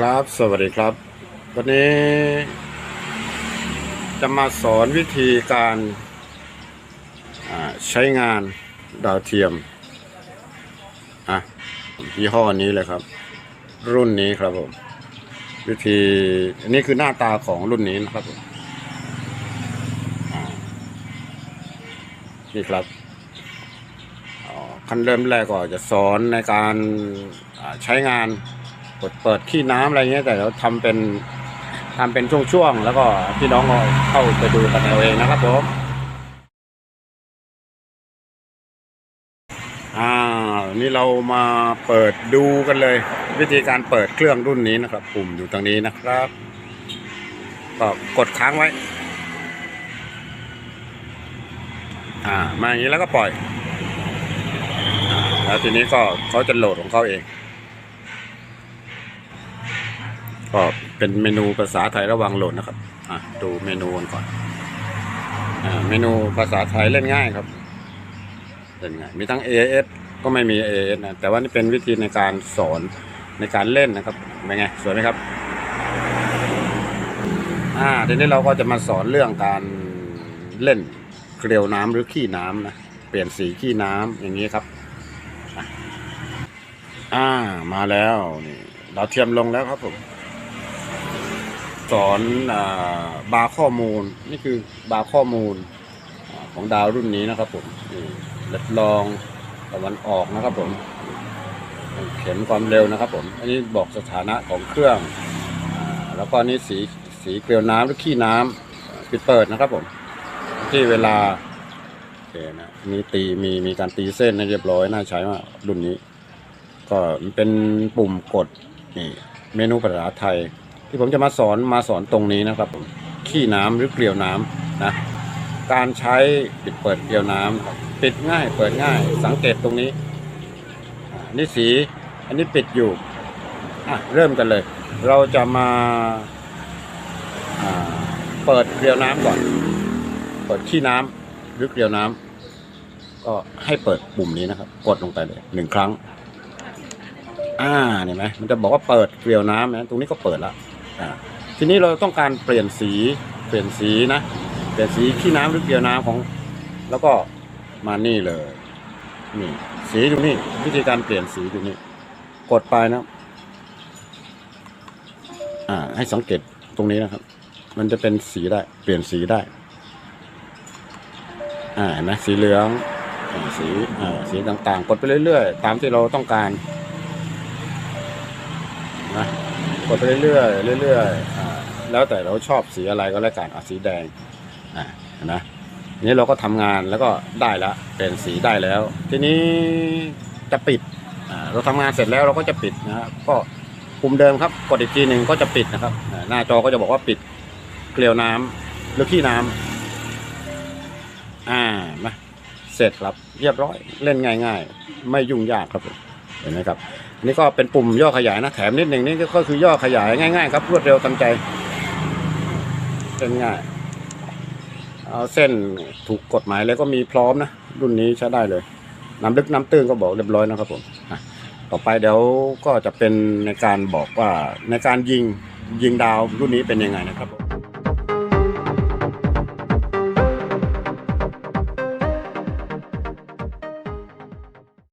ครับ สวัสดีครับ วันนี้จะมาสอนวิธีการใช้งานดาวเทียมอะยี่ห้อนี้เลยครับ รุ่นนี้ครับผมวิธีอันนี้คือหน้าตาของรุ่นนี้นะครับผมนี่ครับอ๋อขั้นเริ่มแรกก็จะสอนในการใช้งาน กดเปิดขี้น้ำอะไรเงี้ยแต่เราทำเป็นทำเป็นช่วงๆแล้วก็พี่น้องก็เข้าไปดูกันเอาเองนะครับผมอ่านี่เรามาเปิดดูกันเลย วิธีการเปิดเครื่องรุ่นนี้นะครับ ปุ่มอยู่ตรงนี้นะครับ ก็กดค้างไว้ อ่ามาอย่างนี้แล้วก็ปล่อยแล้วทีนี้ก็เขาจะโหลดของเขาเอง ก็เป็นเมนูภาษาไทยระวังโหลดนะครับ อะดูเมนูก่อน อ่า เมนูภาษาไทยเล่นง่ายครับ เล่นง่าย มีทั้ง AS ก็ไม่มี AS นะ แต่ว่านี่เป็นวิธีในการสอนในการเล่นนะครับ เป็นไง สวยไหมครับ อ่า ทีนี้เราก็จะมาสอนเรื่องการเล่นเกลียวน้ำหรือขี้น้ำนะ เปลี่ยนสีขี้น้ำอย่างนี้ครับ อ่า มาแล้วนี่ เราเทียมลงแล้วครับผม สอนอบาร์ข้อมูล นี่คือบาร์ข้อมูลอของดาวรุ่นนี้นะครับผมเล็ดลองตะวันออกนะครับผม เข็มความเร็วนะครับผม อันนี้บอกสถานะของเครื่องอแล้วก็นี่สีสีเกลียวน้ำหรือขี้น้ำอ่าปิดเปิดนะครับผม ที่เวลาโอเคนะ มีตีมีมีการตีเส้นให้เรียบร้อยน่าใช้มากรุ่นนี้ ก็มันเป็นปุ่มกดนี่เมนูภาษาไทย ที่ผมจะมาสอนมาสอนตรงนี้นะครับผมขี้น้ำหรือเกลียวน้ำนะการใช้ปิดเปิดเกลียวน้ำครับปิดง่ายเปิดง่าย สังเกตตรงนี้อ่านี่สีอันนี้ปิดอยู่อะเริ่มกันเลย เราจะมาเปิดเกลียวน้ำก่อน เปิดขี้น้ำหรือเกลียวน้ำก็ให้เปิดปุ่มนี้นะครับ กดลงไปเลยหนึ่งครั้งอ่าเห็นไหมมันจะบอกว่าเปิดเกลียวน้ำนะตรงนี้ก็เปิดแล้ว อ่าทีนี้เราต้องการเปลี่ยนสีเปลี่ยนสีนะเปลี่ยนสีขี้น้ำหรือเกลียวน้ำของ แล้วก็มานี่เลยนี่สีอยู่นี่วิธีการเปลี่ยนสีอยู่นี่กดไปนะอ่าให้สังเกตตรงนี้นะครับ มันจะเป็นสีได้ เปลี่ยนสีได้ อ่าเห็นไหมสีเหลืองอ่าสีอ่าสีต่างๆ กดไปเรื่อยๆ ตามที่เราต้องการ ดไปเรื่อยๆเรื่อยๆอ่าแล้วแต่เราชอบสีอะไรก็แล้วกันอะสีแดงอ่าเห็นะนี้เราก็ทำงานแล้วก็ได้แล้วเป็นสีได้แล้ว ทีนี้จะปิดอ่าเราทำงานเสร็จแล้วเราก็จะปิดนะครับก็ปุ่มเดิมครับ กดอีกทีหนึ่งก็จะปิดนะครับอ่าหน้าจอก็จะบอกว่าปิดเกลียวน้ำหรือขี้น้ำอ่ามาเสร็จครับเรียบร้อยเล่นง่าย ๆ ไม่ยุ่งยากครับผม เห็นไหมครับนี่ก็เป็นปุ่มย่อขยายนะแถมนิดหนึ่งนี่ก็คือย่อขยายง่ายๆครับรวดเร็วทันใจเป็นง่ายเอาเส้นถูกกฎหมายแล้วก็มีพร้อมนะรุ่นนี้ใช้ได้เลยน้ำลึกน้ำตื้นก็บอกเรียบร้อยนะครับผมต่อไปเดี๋ยวก็จะเป็นในการบอกว่าในการยิงยิงดาวรุ่นนี้เป็นยังไงนะครับผม